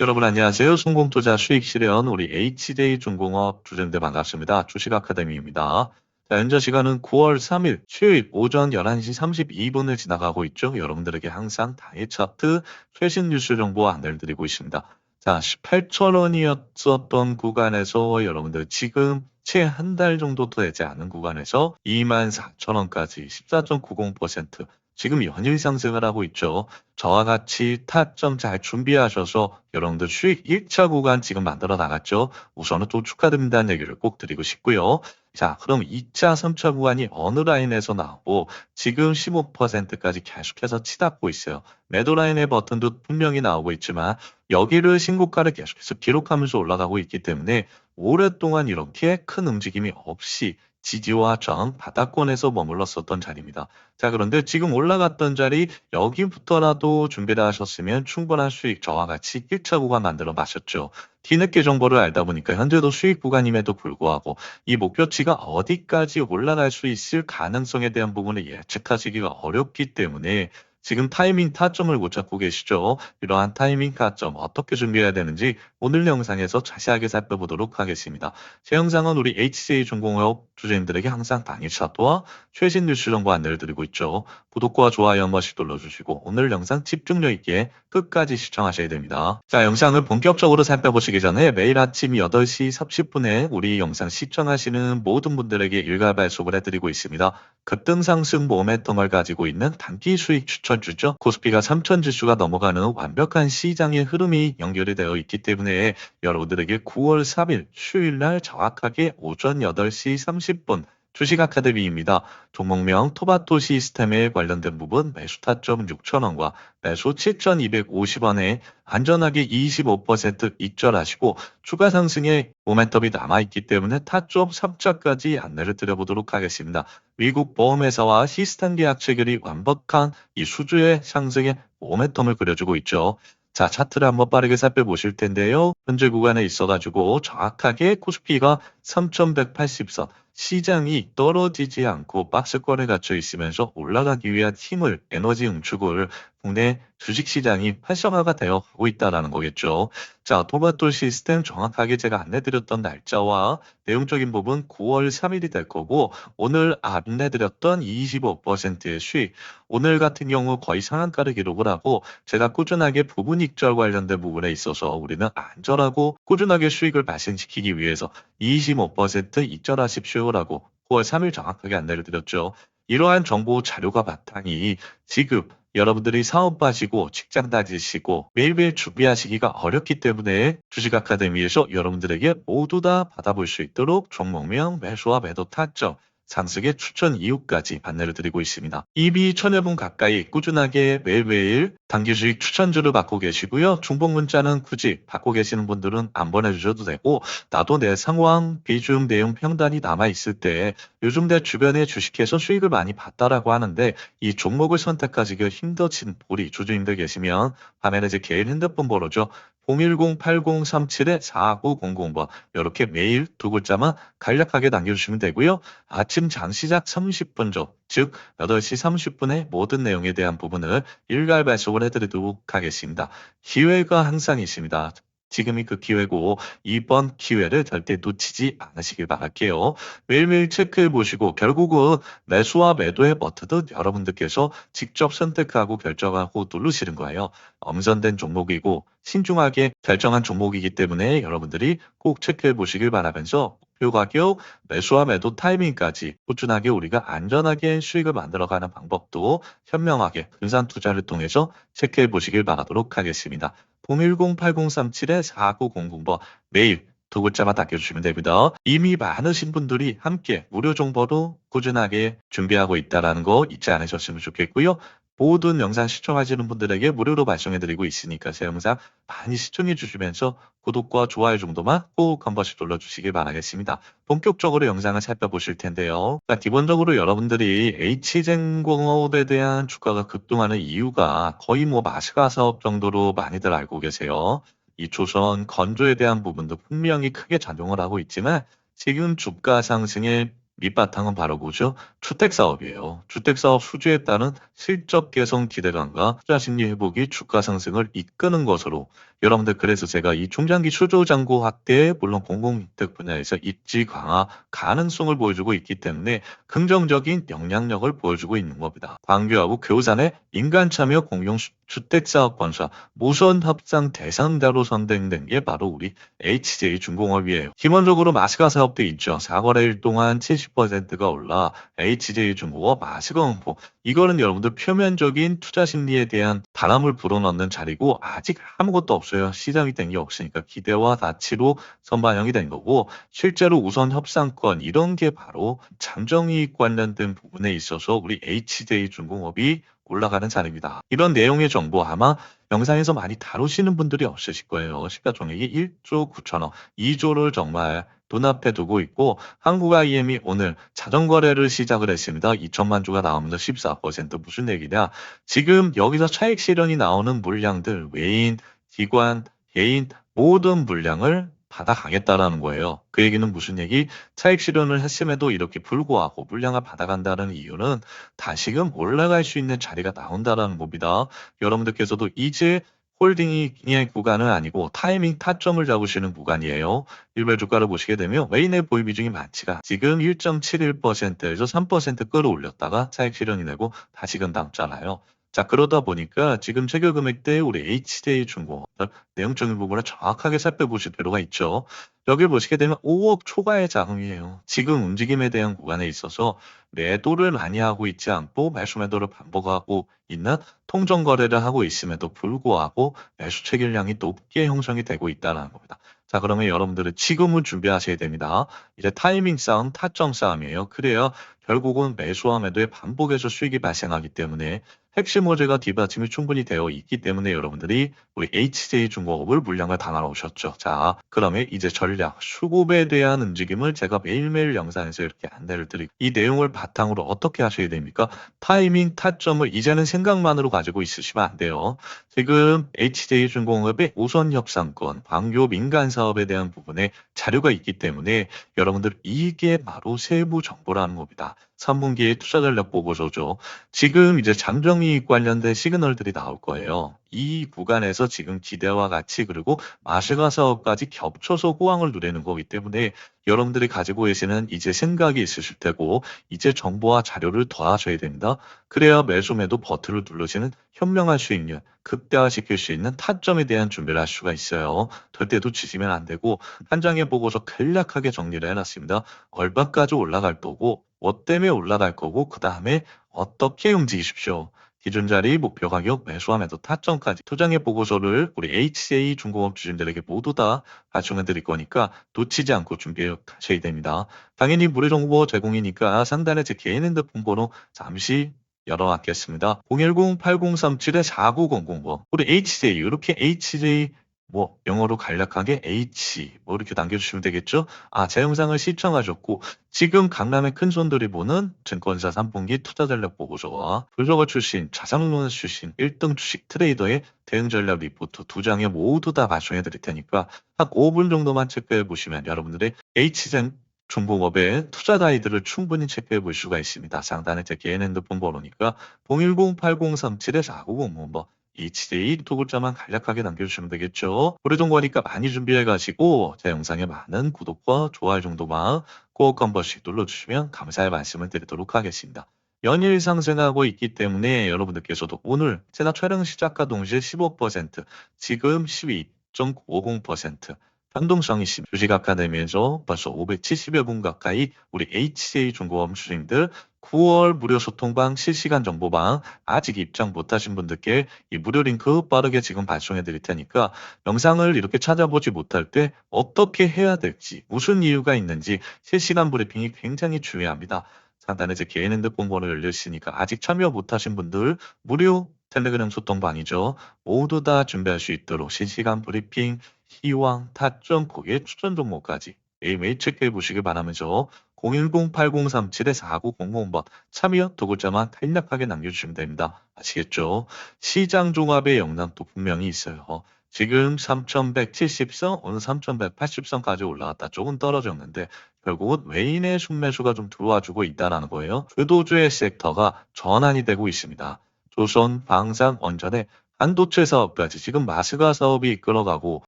여러분 안녕하세요. 성공투자 수익 실현 우리 HJ중공업 주전대 반갑습니다. 주식 아카데미입니다. 자, 현재 시간은 9월 3일 수요일 오전 11시 32분을 지나가고 있죠. 여러분들에게 항상 당일 차트 최신 뉴스 정보 안내를 드리고 있습니다. 자, 18,000원이었었던 구간에서 여러분들 지금 채 한 달 정도 되지 않은 구간에서 24,000원까지 14.90% 지금 연일 상승을 하고 있죠. 저와 같이 타점 잘 준비하셔서 여러분들 수익 1차 구간 지금 만들어 나갔죠. 우선은 또 축하드린다는 얘기를 꼭 드리고 싶고요. 자, 그럼 2차, 3차 구간이 어느 라인에서 나오고 지금 15%까지 계속해서 치닫고 있어요. 매도 라인의 버튼도 분명히 나오고 있지만 여기를 신고가를 계속해서 기록하면서 올라가고 있기 때문에 오랫동안 이렇게 큰 움직임이 없이 지지와 저항 바닥권에서 머물렀었던 자리입니다. 자, 그런데 지금 올라갔던 자리 여기부터라도 준비를 하셨으면 충분한 수익 저와 같이 1차 구간 만들어 마셨죠. 뒤늦게 정보를 알다 보니까 현재도 수익 구간임에도 불구하고 이 목표치가 어디까지 올라갈 수 있을 가능성에 대한 부분을 예측하시기가 어렵기 때문에 지금 타이밍 타점을 못 잡고 계시죠? 이러한 타이밍 타점 어떻게 준비해야 되는지 오늘 영상에서 자세하게 살펴보도록 하겠습니다. 제 영상은 우리 HCA 중공업 주주님들에게 항상 당일 차트와 최신 뉴스 정보 안내를 드리고 있죠. 구독과 좋아요 한 번씩 눌러주시고 오늘 영상 집중력 있게 끝까지 시청하셔야 됩니다. 자, 영상을 본격적으로 살펴보시기 전에 매일 아침 8시 30분에 우리 영상 시청하시는 모든 분들에게 일괄발속을 해드리고 있습니다. 급등상승 모멘텀을 가지고 있는 단기 수익 추천 주죠. 코스피가 3천 지수가 넘어가는 완벽한 시장의 흐름이 연결이 되어 있기 때문에 여러분들에게 9월 3일 수요일날 정확하게 오전 8시 30분 주식 아카데미입니다. 종목명 토바토 시스템에 관련된 부분 매수 타점 6,000원과 매수 7,250원에 안전하게 25% 입절하시고 추가 상승의 모멘텀이 남아있기 때문에 타점 3자까지 안내를 드려보도록 하겠습니다. 미국 보험회사와 시스템 계약 체결이 완벽한 이 수주의 상승의 모멘텀을 그려주고 있죠. 자, 차트를 한번 빠르게 살펴보실 텐데요. 현재 구간에 있어가지고 정확하게 코스피가 3180선, 시장이 떨어지지 않고 박스권에 갇혀 있으면서 올라가기 위한 힘을, 에너지 응축을 국내 주식시장이 활성화가 되어 가고 있다는 거겠죠. 자, 토마토 시스템 정확하게 제가 안내드렸던 날짜와 내용적인 부분 9월 3일이 될 거고 오늘 안내드렸던 25%의 수익 오늘 같은 경우 거의 상한가를 기록을 하고 제가 꾸준하게 부분 익절 관련된 부분에 있어서 우리는 안전하고 꾸준하게 수익을 발생시키기 위해서 25% 익절하십시오 라고 9월 3일 정확하게 안내를 드렸죠. 이러한 정보 자료가 바탕이 지금 여러분들이 사업 하시고 직장 다니시고 매일매일 준비하시기가 어렵기 때문에 주식 아카데미에서 여러분들에게 모두 다 받아볼 수 있도록 종목명 매수와 매도 타점 상승의 추천 이유까지 안내를 드리고 있습니다. 이미 천여 분 가까이 꾸준하게 매일매일 단기 수익 추천주를 받고 계시고요. 중복 문자는 굳이 받고 계시는 분들은 안 보내주셔도 되고 나도 내 상황, 비중, 내용 평단이 남아있을 때 요즘 내 주변에 주식해서 수익을 많이 봤다라고 하는데 이 종목을 선택하기가 힘들어진 우리 주주님들 계시면 화면에 제 개인 핸드폰 번호죠. 010-8037-4900번 이렇게 매일 두 글자만 간략하게 남겨주시면 되고요. 아침 장 시작 30분 전, 즉 8시 30분에 모든 내용에 대한 부분을 일괄 발송을 해드리도록 하겠습니다. 기회가 항상 있습니다. 지금이 그 기회고 이번 기회를 절대 놓치지 않으시길 바랄게요. 매일매일 체크해 보시고 결국은 매수와 매도의 버튼은 여러분들께서 직접 선택하고 결정하고 누르시는 거예요. 엄선된 종목이고 신중하게 결정한 종목이기 때문에 여러분들이 꼭 체크해 보시길 바라면서 목표 가격, 매수와 매도 타이밍까지 꾸준하게 우리가 안전하게 수익을 만들어가는 방법도 현명하게 분산 투자를 통해서 체크해 보시길 바라도록 하겠습니다. 010-8037-4900번 매일 두 글자만 남겨주시면 됩니다. 이미 많으신 분들이 함께 무료 정보도 꾸준하게 준비하고 있다는 거 잊지 않으셨으면 좋겠고요. 모든 영상 시청하시는 분들에게 무료로 발송해드리고 있으니까 제 영상 많이 시청해 주시면서 구독과 좋아요 정도만 꼭 한 번씩 눌러주시길 바라겠습니다. 본격적으로 영상을 살펴보실 텐데요. 그러니까 기본적으로 여러분들이 H젠공업에 대한 주가가 급등하는 이유가 거의 뭐 마스가 사업 정도로 많이들 알고 계세요. 이 조선 건조에 대한 부분도 분명히 크게 작용을 하고 있지만 지금 주가 상승의 밑바탕은 바로 뭐죠? 주택사업이에요. 주택사업 수주에 따른 실적 개선 기대감과 투자 심리 회복이 주가 상승을 이끄는 것으로 여러분들 그래서 제가 이 중장기 수조 잔고 확대에 물론 공공주택 분야에서 입지 강화 가능성을 보여주고 있기 때문에 긍정적인 영향력을 보여주고 있는 겁니다. 광교하고 교산의 인간 참여 공용 주- 주택사업 건설 무선 협상 대상자로 선정된 게 바로 우리 HJ 중공업이에요. 기본적으로 마스가 사업도 있죠. 4거래일 동안 70%가 올라 HJ 중공업 마스가 홍보. 이거는 여러분들 표면적인 투자 심리에 대한 바람을 불어넣는 자리고 아직 아무것도 없어요. 시장이 된 게 없으니까 기대와 가치로 선반영이 된 거고 실제로 우선 협상권 이런 게 바로 잠정이익 관련된 부분에 있어서 우리 HJ 중공업이 올라가는 자리입니다. 이런 내용의 정보 아마 영상에서 많이 다루시는 분들이 없으실 거예요. 시가총액이 1조 9천억, 2조를 정말 눈앞에 두고 있고 한국 IM이 오늘 자전거래를 시작을 했습니다. 2천만 주가 나오면서 14% 무슨 얘기냐? 지금 여기서 차익 실현이 나오는 물량들 외인, 기관, 개인 모든 물량을 받아가겠다라는 거예요. 그 얘기는 무슨 얘기? 차익 실현을 했음에도 이렇게 불구하고 물량을 받아간다는 이유는 다시금 올라갈 수 있는 자리가 나온다라는 겁니다. 여러분들께서도 이제 홀딩의 구간은 아니고 타이밍 타점을 잡으시는 구간이에요. 일별 주가를 보시게 되면 메인의 보유 비중이 많지가 않- 지금 1.71%에서 3% 끌어올렸다가 차익 실현이 되고 다시금 남잖아요. 자 그러다 보니까 지금 체결 금액대 우리 HDA 중공업 내용적인 부분을 정확하게 살펴보실 필요가 있죠. 여기 보시게 되면 5억 초과의 자금이에요. 지금 움직임에 대한 구간에 있어서 매도를 많이 하고 있지 않고 매수 매도를 반복하고 있는 통정 거래를 하고 있음에도 불구하고 매수 체결량이 높게 형성이 되고 있다는 겁니다. 자 그러면 여러분들은 지금은 준비하셔야 됩니다. 이제 타이밍 싸움, 타점 싸움이에요. 그래야 결국은 매수와 매도의 반복에서 수익이 발생하기 때문에 핵심 호재가 뒷받침이 충분히 되어 있기 때문에 여러분들이 우리 HJ 중공업을 물량을 담아 오셨죠. 자, 그러면 이제 전략, 수급에 대한 움직임을 제가 매일매일 영상에서 이렇게 안내를 드리고 이 내용을 바탕으로 어떻게 하셔야 됩니까? 타이밍, 타점을 이제는 생각만으로 가지고 있으시면 안 돼요. 지금 HJ 중공업의 우선 협상권, 광교 민간 사업에 대한 부분에 자료가 있기 때문에 여러분들 이게 바로 세부 정보라는 겁니다. 3분기의 투자 전략 보고서죠. 지금 이제 잠정이익 관련된 시그널들이 나올 거예요. 이 구간에서 지금 기대와 같이 그리고 마시가 사업까지 겹쳐서 호황을 누리는 거기 때문에 여러분들이 가지고 계시는 이제 생각이 있으실 테고 이제 정보와 자료를 더하셔야 됩니다. 그래야 매수 매도 버튼을 누르시는 현명한 수익률, 극대화시킬 수 있는 타점에 대한 준비를 할 수가 있어요. 절대도 지시면 안 되고 한 장의 보고서 간략하게 정리를 해놨습니다. 얼마까지 올라갈 거고 뭐 때문에 올라갈 거고 그 다음에 어떻게 움직이십시오. 기준 자리, 목표 가격, 매수와 매도 타점까지 투장의 보고서를 우리 HCA 중공업 주주들에게 모두 다 발송해 드릴 거니까 놓치지 않고 준비해 가셔야 됩니다. 당연히 무료 정보 제공이니까 상단에 제 개인 핸드폰 번호 잠시 열어놨겠습니다. 010-8037-4900번 우리 HJ 이렇게 HJ 뭐 영어로 간략하게 H 뭐 이렇게 남겨주시면 되겠죠. 아 제 영상을 시청하셨고 지금 강남의 큰 손들이 보는 증권사 3분기 투자 전략 보고서와 불저거 출신 자산운용 출신 1등 주식 트레이더의 대응 전략 리포트 두 장에 모두 다 발송해 드릴 테니까 한 5분 정도만 체크해 보시면 여러분들의 H젠 중공업의 투자 가이드를 충분히 체크해 볼 수가 있습니다. 상단에 제 개인 핸드폰 번호니까 010-8037-4900번 뭐 HJ 두 글자만 간략하게 남겨주시면 되겠죠. 오래 정보하니까 많이 준비해 가시고 제 영상에 많은 구독과 좋아요 정도만 꼭 한 번씩 눌러주시면 감사의 말씀을 드리도록 하겠습니다. 연일 상승하고 있기 때문에 여러분들께서도 오늘 제가 촬영 시작과 동시에 15% 지금 12.50% 변동성이 있습니다. 주식 아카데미에서 벌써 570여 분 가까이 우리 HJ 중고업 주인들 9월 무료 소통방 실시간 정보방 아직 입장 못하신 분들께 이 무료 링크 빠르게 지금 발송해 드릴 테니까 영상을 이렇게 찾아보지 못할 때 어떻게 해야 될지 무슨 이유가 있는지 실시간 브리핑이 굉장히 중요합니다. 상단에 제 개인 핸드폰 번호 열려 있으니까 아직 참여 못하신 분들 무료 텔레그램 소통방이죠. 모두 다 준비할 수 있도록 실시간 브리핑, 희왕, 타점, 고객 추천 종목까지 매일매일 체크해 보시길 바라면서 010-8037-4900번 참여 두 글자만 간략하게 남겨주시면 됩니다. 아시겠죠? 시장 종합의 영향도 분명히 있어요. 지금 3,170선, 오늘 3,180선까지 올라갔다 조금 떨어졌는데 결국은 외인의 순매수가 좀 들어와주고 있다는 거예요. 주도주의 섹터가 전환이 되고 있습니다. 조선, 방산, 원전의 반도체 사업까지 지금 마스가 사업이 이끌어가고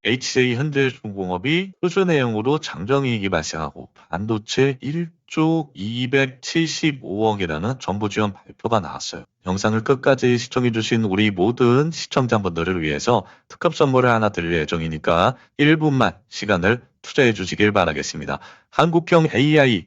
HJ 현대중공업이 수주 내용으로 장정이익이 발생하고 반도체 1조 275억이라는 정부 지원 발표가 나왔어요. 영상을 끝까지 시청해주신 우리 모든 시청자분들을 위해서 특급 선물을 하나 드릴 예정이니까 1분만 시간을 투자해 주시길 바라겠습니다. 한국형 AI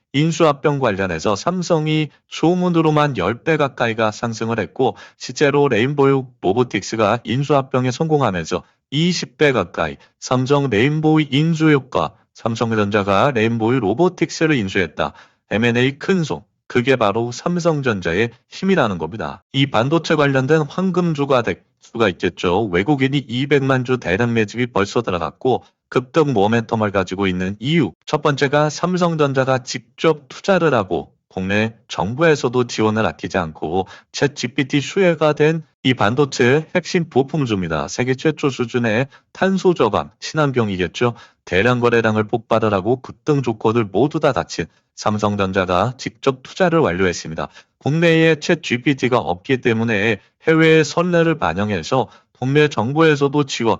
인수합병 관련해서 삼성이 소문으로만 10배 가까이가 상승을 했고 실제로 레인보우 로보틱스가 인수합병에 성공하면서 20배 가까이 삼성 레인보우 인수 효과 삼성전자가 레인보우 로보틱스를 인수했다. M&A 큰손 그게 바로 삼성전자의 힘이라는 겁니다. 이 반도체 관련된 황금주가 될 수가 있겠죠. 외국인이 200만 주 대량 매집이 벌써 들어갔고 급등 모멘텀을 가지고 있는 이유. 첫 번째가 삼성전자가 직접 투자를 하고 국내 정부에서도 지원을 아끼지 않고 챗 GPT 수혜가 된 이 반도체 핵심 부품주입니다. 세계 최초 수준의 탄소 저감, 친환경이겠죠. 대량 거래량을 폭발을 하고 급등 조건을 모두 다 갖춘 삼성전자가 직접 투자를 완료했습니다. 국내에 챗 GPT가 없기 때문에 해외의 선례를 반영해서 국내 정부에서도 지원,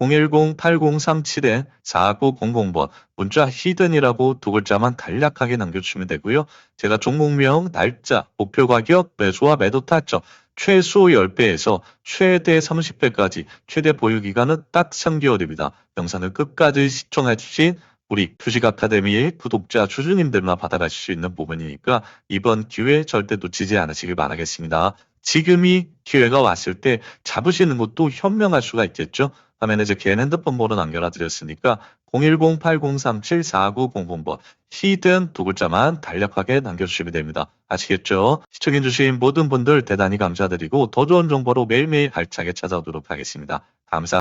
010-8037-4900번 문자 히든이라고 두 글자만 간략하게 남겨주시면 되고요. 제가 종목명, 날짜, 목표 가격, 매수와 매도 타점 최소 10배에서 최대 30배까지 최대 보유 기간은 딱 3개월입니다. 영상을 끝까지 시청해 주신 우리 주식 아카데미의 구독자 주주님들만 받아가실 수 있는 부분이니까 이번 기회 절대 놓치지 않으시길 바라겠습니다. 지금이 기회가 왔을 때 잡으시는 것도 현명할 수가 있겠죠. 화면에 제 개인 핸드폰 번호 남겨놔 드렸으니까 010-8037-4900번 히든 두 글자만 간략하게 남겨주시면 됩니다. 아시겠죠? 시청해주신 모든 분들 대단히 감사드리고 더 좋은 정보로 매일매일 알차게 찾아오도록 하겠습니다. 감사